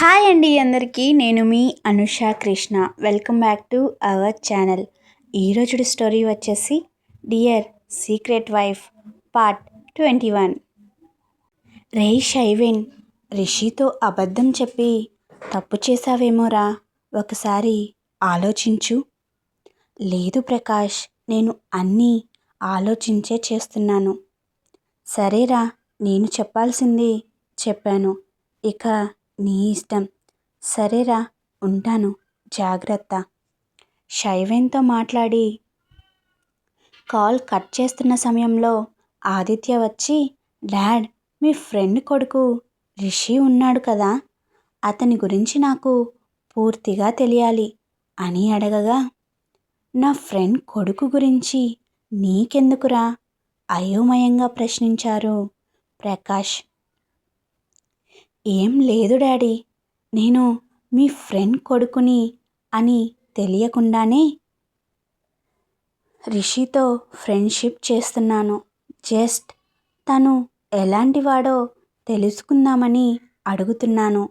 Hi అండి అందరికీ నేను మీ Anusha Krishna. Welcome back to our channel ఈరోజు స్టోరీ వచ్చేసి dear secret wife part twenty one రే షైవెన్ రిషితో అబద్ధం చెప్పి తప్పు చేశావేమోరా? ఒకసారి ఆలోచించు. లేదు ప్రకాష్ నేను అన్నీ ఆలోచించే చేస్తున్నాను. సరేరా నేను చెప్పాల్సింది చెప్పాను. ఇక నీ ఇష్టం. సరేరా ఉంటాను. జాగ్రత్త. శైవేన్తో మాట్లాడి. కాల్ కట్ చేస్తున్న సమయంలో ఆదిత్య వచ్చి డాడ్ మీ ఫ్రెండ్ కొడుకు రిషి ఉన్నాడు కదా. అతని గురించి నాకు పూర్తిగా తెలియాలి అని అడగగా నా ఫ్రెండ్ కొడుకు గురించి నీకెందుకురా? అయోమయంగా ప్రశ్నించారు ప్రకాష్. ఏం లేదు డాడీ. నేను మీ ఫ్రెండ్ కొడుకుని అని తెలియకుండానే రిషితో ఫ్రెండ్షిప్ చేస్తున్నాను. జస్ట్ తను ఎలాంటివాడో తెలుసుకుందామని అడుగుతున్నాను.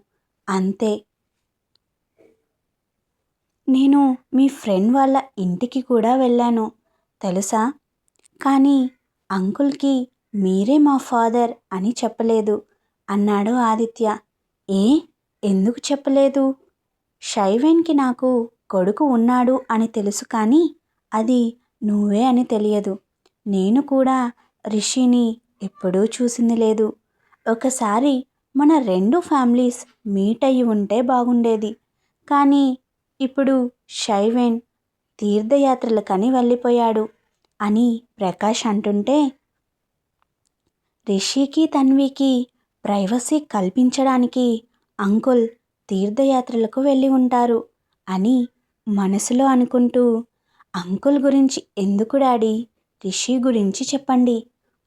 అంతే. నేను మీ ఫ్రెండ్ వాళ్ళ ఇంటికి కూడా వెళ్ళాను. తెలుసా? కానీ అంకుల్కి మీరే మా ఫాదర్ అని చెప్పలేదు. అన్నాడు ఆదిత్య. ఏ? ఎందుకు చెప్పలేదు? షైవెన్కి నాకు కొడుకు ఉన్నాడు అని తెలుసు కానీ అది నువ్వే అని తెలియదు. నేను కూడా రిషిని ఎప్పుడూ చూసింది లేదు. ఒకసారి మన రెండు ఫ్యామిలీస్ మీట్ అయ్యి ఉంటే బాగుండేది. కానీ ఇప్పుడు షైవెన్ తీర్థయాత్రలకని వెళ్ళిపోయాడు అని ప్రకాష్ అంటుంటే రిషికి తన్వికి ప్రైవసీ కల్పించడానికి అంకుల్ తీర్థయాత్రలకు వెళ్ళి ఉంటారు అని మనసులో అనుకుంటూ అంకుల్ గురించి ఎందుకు డాడీ? రిషి గురించి చెప్పండి.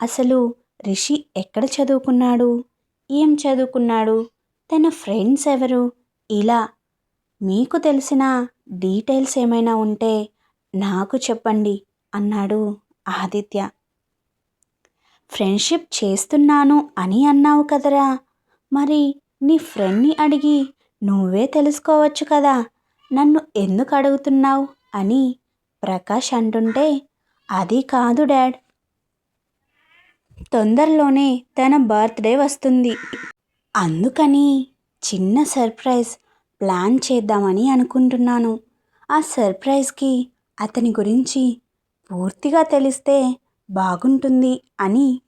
అసలు రిషి ఎక్కడ చదువుకున్నాడు? ఏం చదువుకున్నాడు? తన ఫ్రెండ్స్ ఎవరు? ఇలా మీకు తెలిసిన డీటెయిల్స్ ఏమైనా ఉంటే నాకు చెప్పండి అన్నాడు ఆదిత్య. ఫ్రెండ్షిప్ చేస్తున్నాను అని అన్నావు కదరా. మరి నీ ఫ్రెండ్ని అడిగి నువ్వే తెలుసుకోవచ్చు కదా. నన్ను ఎందుకు అడుగుతున్నావు అని ప్రకాష్ అంటుంటే అది కాదు డాడ్. తొందరలోనే తన బర్త్డే వస్తుంది. అందుకని చిన్న సర్ప్రైజ్ ప్లాన్ చేద్దామని అనుకుంటున్నాను. ఆ సర్ప్రైజ్కి అతని గురించి పూర్తిగా తెలిస్తే బాగుంటుంది అని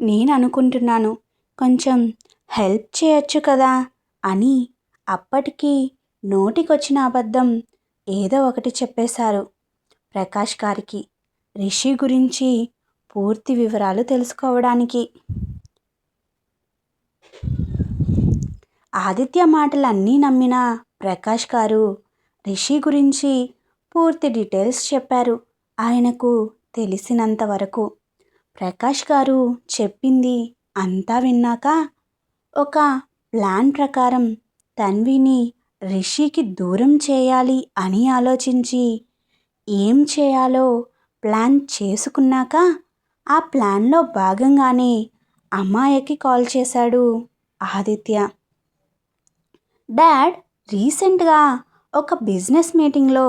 నేను అనుకుంటున్నాను కొంచెం హెల్ప్ చేయొచ్చు కదా అని అప్పటికి నోటికొచ్చిన అబద్ధం ఏదో ఒకటి చెప్పేశారు ప్రకాష్ గారికి రిషి గురించి పూర్తి వివరాలు తెలుసుకోవడానికి. ఆదిత్య మాటలన్నీ నమ్మిన ప్రకాష్ గారు రిషి గురించి పూర్తి డీటెయిల్స్ చెప్పారు. ఆయనకు తెలిసినంత వరకు ప్రకాష్ గారు చెప్పింది అంతా విన్నాక ఒక ప్లాన్ ప్రకారం తన్విని రిషికి దూరం చేయాలి అని ఆలోచించి ఏం చేయాలో ప్లాన్ చేసుకున్నాక ఆ ప్లాన్లో భాగంగానే అమ్మాయికి కాల్ చేశాడు ఆదిత్య. డాడ్ రీసెంట్గా ఒక బిజినెస్ మీటింగ్లో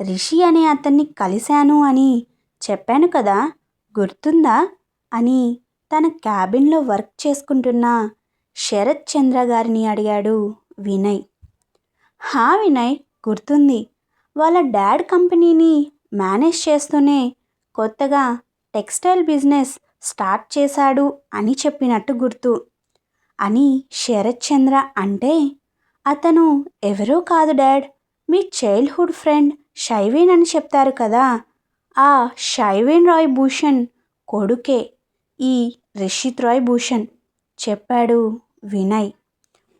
రిషి అనే అతన్ని కలిశాను అని చెప్పాను కదా గుర్తుందా? అని తన క్యాబిన్లో వర్క్ చేసుకుంటున్న శరత్ చంద్ర గారిని అడిగాడు వినయ్. హా వినయ్ గుర్తుంది. వాళ్ళ డాడ్ కంపెనీని మేనేజ్ చేస్తూనే కొత్తగా టెక్స్టైల్ బిజినెస్ స్టార్ట్ చేశాడు అని చెప్పినట్టు గుర్తు. అని శరత్ చంద్ర అంటే అతను ఎవరో కాదు డాడ్. మీ చైల్డ్హుడ్ ఫ్రెండ్ షైవేన్ అని చెప్తారు కదా? ఆ షైవేన్ రాయ్ భూషణ్ కొడుకే ఈ రిషిత్ రాయ్ భూషణ్ చెప్పాడు వినయ్.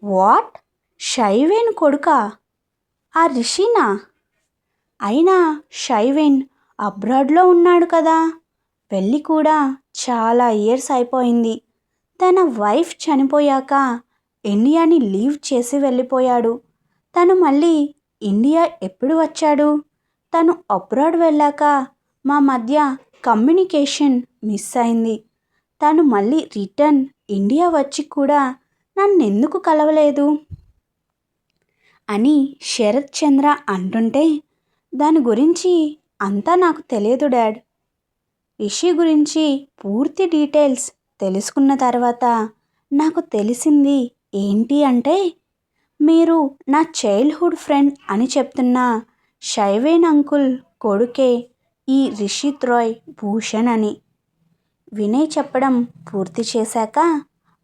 వాట్? షైవేన్ కొడుకా? ఆ రిషినా? అయినా షైవేన్ అబ్రాడ్లో ఉన్నాడు కదా? వెళ్ళి కూడా చాలా ఇయర్స్ అయిపోయింది. తన వైఫ్ చనిపోయాక ఇండియాని లీవ్ చేసి వెళ్ళిపోయాడు. తను మళ్ళీ ఇండియా ఎప్పుడు వచ్చాడు? తను అబ్రాడ్ వెళ్ళాక మా మధ్య కమ్యూనికేషన్ మిస్ అయింది. తను మళ్ళీ రిటర్న్ ఇండియా వచ్చి కూడా నన్నెందుకు కలవలేదు? అని శరత్ చంద్ర అంటుంటే దాని గురించి అంతా నాకు తెలియదు డాడ్. రిషి గురించి పూర్తి డీటెయిల్స్ తెలుసుకున్న తర్వాత నాకు తెలిసింది ఏంటి అంటే మీరు నా చైల్డ్హుడ్ ఫ్రెండ్ అని చెప్తున్న షైవేన్ అంకుల్ కొడుకే ఈ రిషిత్ రాయ్ భూషణ్ అని. వినయ్ చెప్పడం పూర్తి చేశాక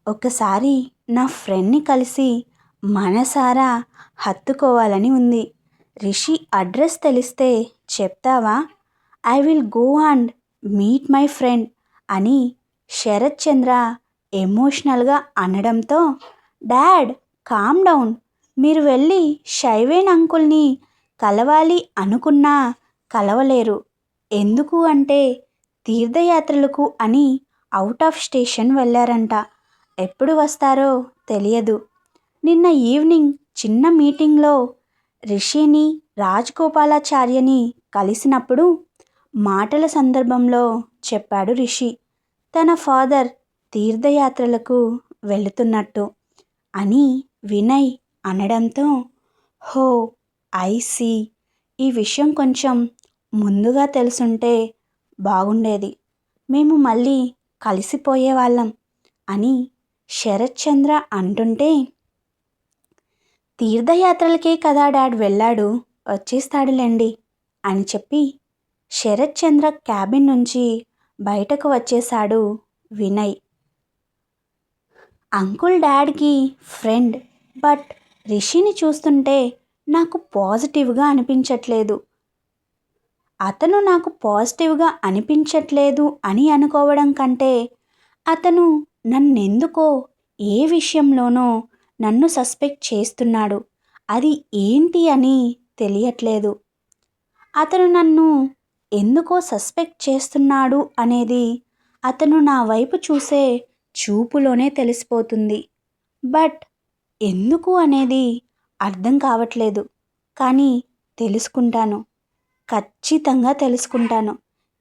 ఒకసారి నా ఫ్రెండ్ని కలిసి మనసారా హత్తుకోవాలని ఉంది. రిషి అడ్రస్ తెలిస్తే చెప్తావా? I will go and meet my friend అని శరత్ చంద్ర ఎమోషనల్గా అనడంతో డాడ్ కామ్ డౌన్. మీరు వెళ్ళి షైవేన్ అంకుల్ని కలవాలి అనుకున్నా కలవలేరు. ఎందుకు అంటే తీర్థయాత్రలకు అని అవుట్ ఆఫ్ స్టేషన్ వెళ్ళారంట. ఎప్పుడు వస్తారో తెలియదు. నిన్న ఈవినింగ్ చిన్న మీటింగ్లో రిషిని రాజగోపాలాచార్యని కలిసినప్పుడు మాటల సందర్భంలో చెప్పాడు రిషి. తన ఫాదర్ తీర్థయాత్రలకు వెళుతున్నట్టు అని వినయ్ అనడంతో హో ఐ సీ. ఈ విషయం కొంచెం ముందుగా తెలుసుంటే బాగుండేది. మేము మళ్ళీ కలిసిపోయేవాళ్ళం అని శరత్ చంద్ర అంటుంటే తీర్థయాత్రలకే కదా డాడ్ వెళ్ళాడు వచ్చేస్తాడులేండి అని చెప్పి శరత్ చంద్ర క్యాబిన్ నుంచి బయటకు వచ్చేశాడు వినయ్. అంకుల్ డాడ్కి ఫ్రెండ్ బట్ రిషిని చూస్తుంటే నాకు పాజిటివ్గా అనిపించట్లేదు. అతను నాకు పాజిటివ్గా అనిపించట్లేదు అని అనుకోవడం కంటే అతను నన్నెందుకో ఏ విషయంలోనో నన్ను సస్పెక్ట్ చేస్తున్నాడు. అది ఏంటి అని తెలియట్లేదు. అతను నన్ను ఎందుకో సస్పెక్ట్ చేస్తున్నాడు అనేది అతను నా వైపు చూసే చూపులోనే తెలిసిపోతుంది. బట్ ఎందుకు అనేది అర్థం కావట్లేదు. కానీ తెలుసుకుంటాను. ఖచ్చితంగా తెలుసుకుంటాను.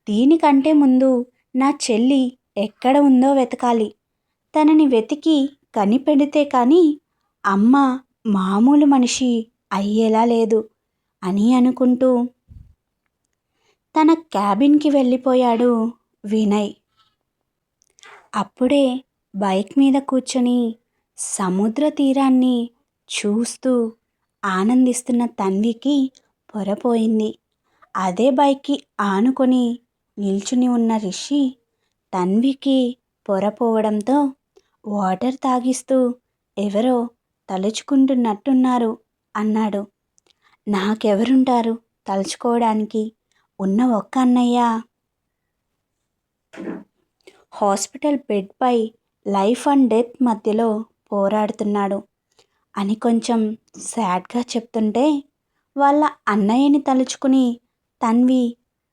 దీనికంటే ముందు నా చెల్లి ఎక్కడ ఉందో వెతకాలి. తనని వెతికి కనిపెడితే కానీ అమ్మ మామూలు మనిషి అయ్యేలా లేదు అని అనుకుంటూ తన క్యాబిన్కి వెళ్ళిపోయాడు వినయ్. అప్పుడే బైక్ మీద కూర్చొని సముద్ర తీరాన్ని చూస్తూ ఆనందిస్తున్న తన్వికి పొరపోయింది. అదే బైక్కి ఆనుకొని నిల్చుని ఉన్న రిషి తన్వికి పొరపోవడంతో వాటర్ తాగిస్తూ ఎవరో తలుచుకుంటున్నట్టున్నారు అన్నాడు. నాకెవరుంటారు తలుచుకోవడానికి? ఉన్న ఒక్క అన్నయ్య? హాస్పిటల్ బెడ్పై లైఫ్ అండ్ డెత్ మధ్యలో పోరాడుతున్నాడు అని కొంచెం సాడ్గా చెప్తుంటే వాళ్ళ అన్నయ్యని తలుచుకుని తన్వి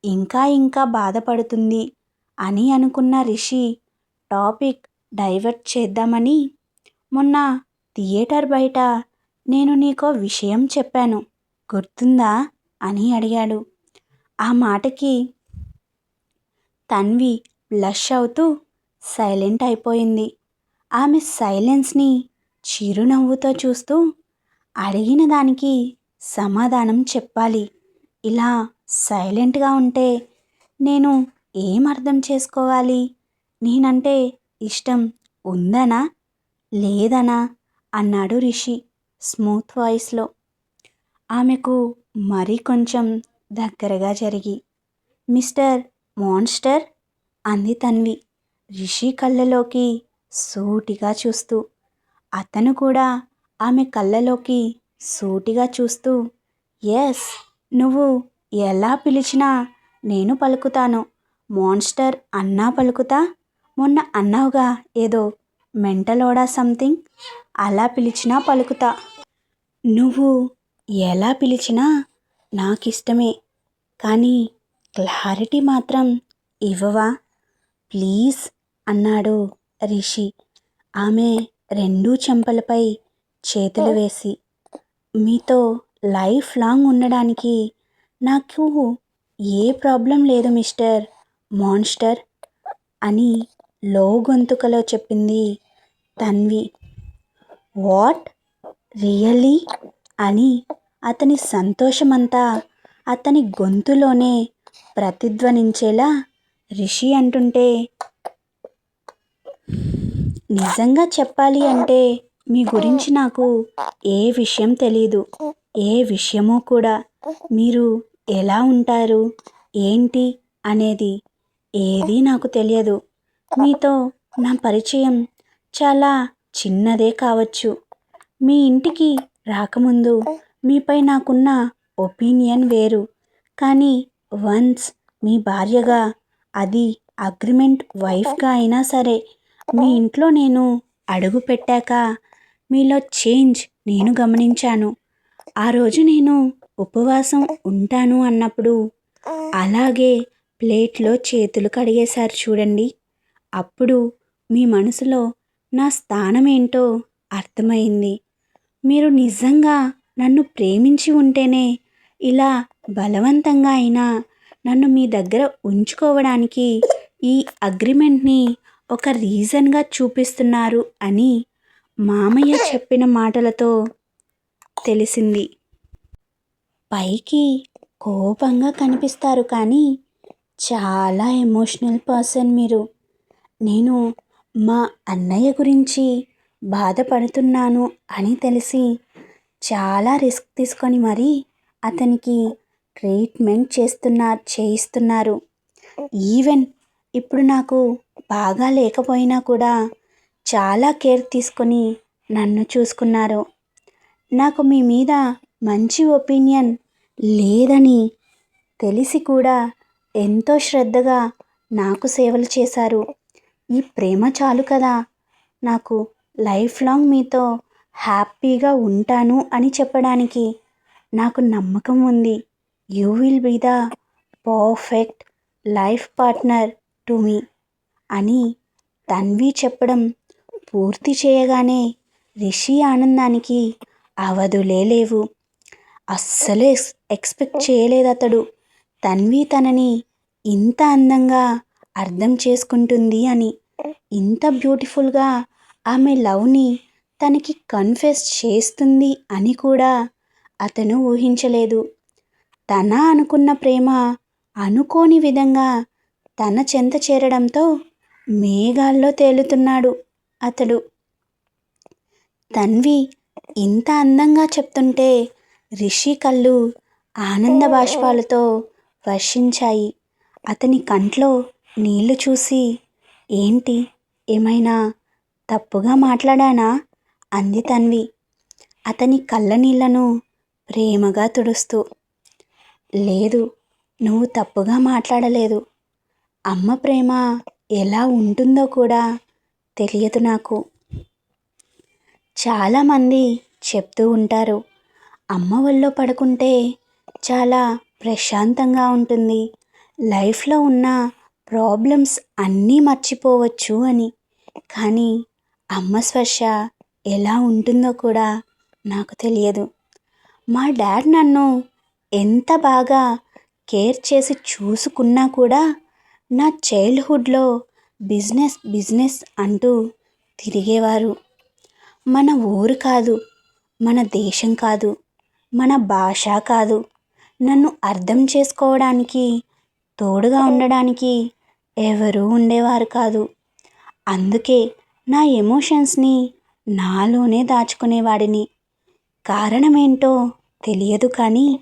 ఇంకా ఇంకా బాధపడుతుంది అని అనుకున్న రిషి టాపిక్ డైవర్ట్ చేద్దామని మొన్న థియేటర్ బయట నేను నీకో విషయం చెప్పాను గుర్తుందా? అని అడిగాడు. ఆ మాటకి తన్వి బ్లష్ అవుతూ సైలెంట్ అయిపోయింది. ఆమె సైలెన్స్ని చిరునవ్వుతో చూస్తూ అడిగిన దానికి సమాధానం చెప్పాలి. ఇలా సైలెంట్గా ఉంటే నేను ఏం అర్థం చేసుకోవాలి? నేనంటే ఇష్టం ఉందనా? లేదనా? అన్నాడు రిషి స్మూత్ వాయిస్లో. ఆమెకు మరీ కొంచెం దగ్గరగా జరిగి మిస్టర్ మాన్స్టర్? అంది తన్వి. రిషి కళ్ళలోకి సూటిగా చూస్తూ అతను కూడా ఆమె కళ్ళలోకి సూటిగా చూస్తూ ఎస్ నువ్వు ఎలా పిలిచినా నేను పలుకుతాను. మాన్స్టర్ అన్నా పలుకుతా? మొన్న అన్నావుగా ఏదో మెంటలోడా సంథింగ్. అలా పిలిచినా పలుకుతా. నువ్వు ఎలా పిలిచినా నాకు ఇష్టమే కానీ క్లారిటీ మాత్రం ఇవ్వవా? ప్లీజ్ అన్నాడు రిషి. ఆమె రెండూ చెంపలపై చేతులు వేసి మీతో లైఫ్ లాంగ్ ఉండడానికి నాకు ఏ ప్రాబ్లం లేదు మిస్టర్ మాన్స్టర్ అని లో గొంతుకలో చెప్పింది తన్వి. వాట్? రియల్లీ? అని అతని సంతోషమంతా అతని గొంతులోనే ప్రతిధ్వనించేలా రిషి అంటుంటే నిజంగా చెప్పాలి అంటే మీ గురించి నాకు ఏ విషయం తెలీదు. ఏ విషయమూ కూడా మీరు ఎలా ఉంటారు ఏంటి అనేది ఏదీ నాకు తెలియదు. మీతో నా పరిచయం చాలా చిన్నదే కావచ్చు. మీ ఇంటికి రాకముందు మీపై నాకున్న ఒపీనియన్ వేరు. కానీ వన్స్ మీ భార్యగా అది అగ్రిమెంట్ వైఫ్గా అయినా సరే మీ ఇంట్లో నేను అడుగు పెట్టాక మీలో చేంజ్ నేను గమనించాను. ఆ రోజు నేను ఉపవాసం ఉంటాను అన్నప్పుడు అలాగే ప్లేట్లో చేతులు కడిగేశారు చూడండి. అప్పుడు మీ మనసులో నా స్థానం ఏంటో అర్థమైంది. మీరు నిజంగా నన్ను ప్రేమించి ఉంటేనే ఇలా బలవంతంగా అయినా నన్ను మీ దగ్గర ఉంచుకోవడానికి ఈ అగ్రిమెంట్ని ఒక రీజన్గా చూపిస్తున్నారు అని మామయ్య చెప్పిన మాటలతో తెలిసింది. పైకి కోపంగా కనిపిస్తారు కానీ చాలా ఎమోషనల్ పర్సన్ మీరు. నేను మా అన్నయ్య గురించి బాధపడుతున్నాను అని తెలిసి చాలా రిస్క్ తీసుకొని మరీ అతనికి ట్రీట్మెంట్ చేస్తున్నారు చేయిస్తున్నారు. ఈవెన్ ఇప్పుడు నాకు బాగా లేకపోయినా కూడా చాలా కేర్ తీసుకొని నన్ను చూసుకున్నారు. నాకు మీ మీద మంచి ఒపీనియన్ లేదని తెలిసి కూడా ఎంతో శ్రద్ధగా నాకు సేవలు చేశారు. ఈ ప్రేమ చాలు కదా. నాకు లైఫ్ లాంగ్ మీతో హ్యాపీగా ఉంటాను అని చెప్పడానికి నాకు నమ్మకం ఉంది. You will be the perfect life partner to me. అని తన్వి చెప్పడం పూర్తి చేయగానే రిషి ఆనందానికి అవధులే లేవు. అస్సలు ఎక్స్పెక్ట్ చేయలేదు అతడు తన్వి తనని ఇంత అందంగా అర్థం చేసుకుంటుంది అని ఇంత బ్యూటిఫుల్గా ఆమె లవ్ని తనకి కన్ఫెస్ చేస్తుంది అని కూడా అతను ఊహించలేదు. తన అనుకున్న ప్రేమ అనుకోని విధంగా తన చెంత చేరడంతో మేఘాల్లో తేలుతున్నాడు అతడు. తన్వి ఇంత అందంగా చెప్తుంటే రిషి కళ్ళు ఆనంద బాష్పాలతో వర్షించాయి. అతని కంట్లో నీళ్ళు చూసి ఏంటి? ఏమైనా తప్పుగా మాట్లాడానా? అంది తన్వి. అతని కళ్ళ నీళ్ళను ప్రేమగా తుడుస్తూ లేదు నువ్వు తప్పుగా మాట్లాడలేదు. అమ్మ ప్రేమ ఎలా ఉంటుందో కూడా తెలియదు నాకు. చాలామంది చెప్తూ ఉంటారు అమ్మ ఒళ్ళో పడుకుంటే చాలా ప్రశాంతంగా ఉంటుంది లైఫ్లో ఉన్న ప్రాబ్లమ్స్ అన్నీ మర్చిపోవచ్చు అని. కానీ అమ్మ స్పర్శ ఎలా ఉంటుందో కూడా నాకు తెలియదు. మా డాడ్ నన్ను ఎంత బాగా కేర్ చేసి చూసుకున్నా కూడా నా చైల్డ్హుడ్లో బిజినెస్ బిజినెస్ అంటూ తిరిగేవారు. మన ఊరు కాదు మన దేశం కాదు మన భాష కాదు. నన్ను అర్థం చేసుకోవడానికి తోడుగా ఉండడానికి ఎవరూ ఉండేవారు కాదు. అందుకే నా ఎమోషన్స్ని నాలోనే దాచుకునేవాడిని. కారణమేంటో తెలియదు కానీ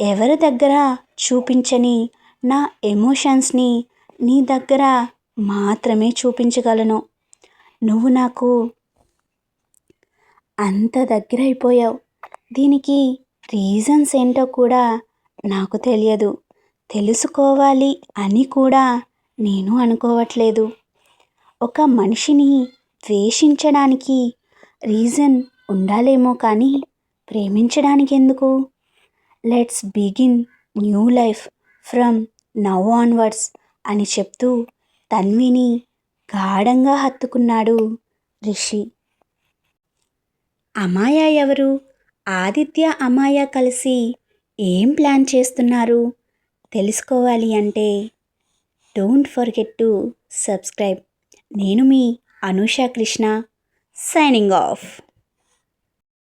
ఎవరి దగ్గర చూపించని నా ఎమోషన్స్ని నీ దగ్గర మాత్రమే చూపించగలను. నువ్వు నాకు అంత దగ్గర అయిపోయావు. దీనికి రీజన్స్ ఏంటో కూడా నాకు తెలియదు. తెలుసుకోవాలి అని కూడా నేను అనుకోవట్లేదు. ఒక మనిషిని ద్వేషించడానికి రీజన్ ఉండాలేమో కానీ ప్రేమించడానికి ఎందుకు? Let's begin new life from now onwards. అని చెప్తూ తన్విని గాఢంగా హత్తుకున్నాడు రిషి. అమాయ ఎవరు? ఆదిత్య అమాయ కలిసి ఏం ప్లాన్ చేస్తున్నారు? తెలుసుకోవాలి అంటే డోంట్ ఫర్గెట్ టు సబ్స్క్రైబ్. నేను మీ అనూష కృష్ణ సైనింగ్ ఆఫ్.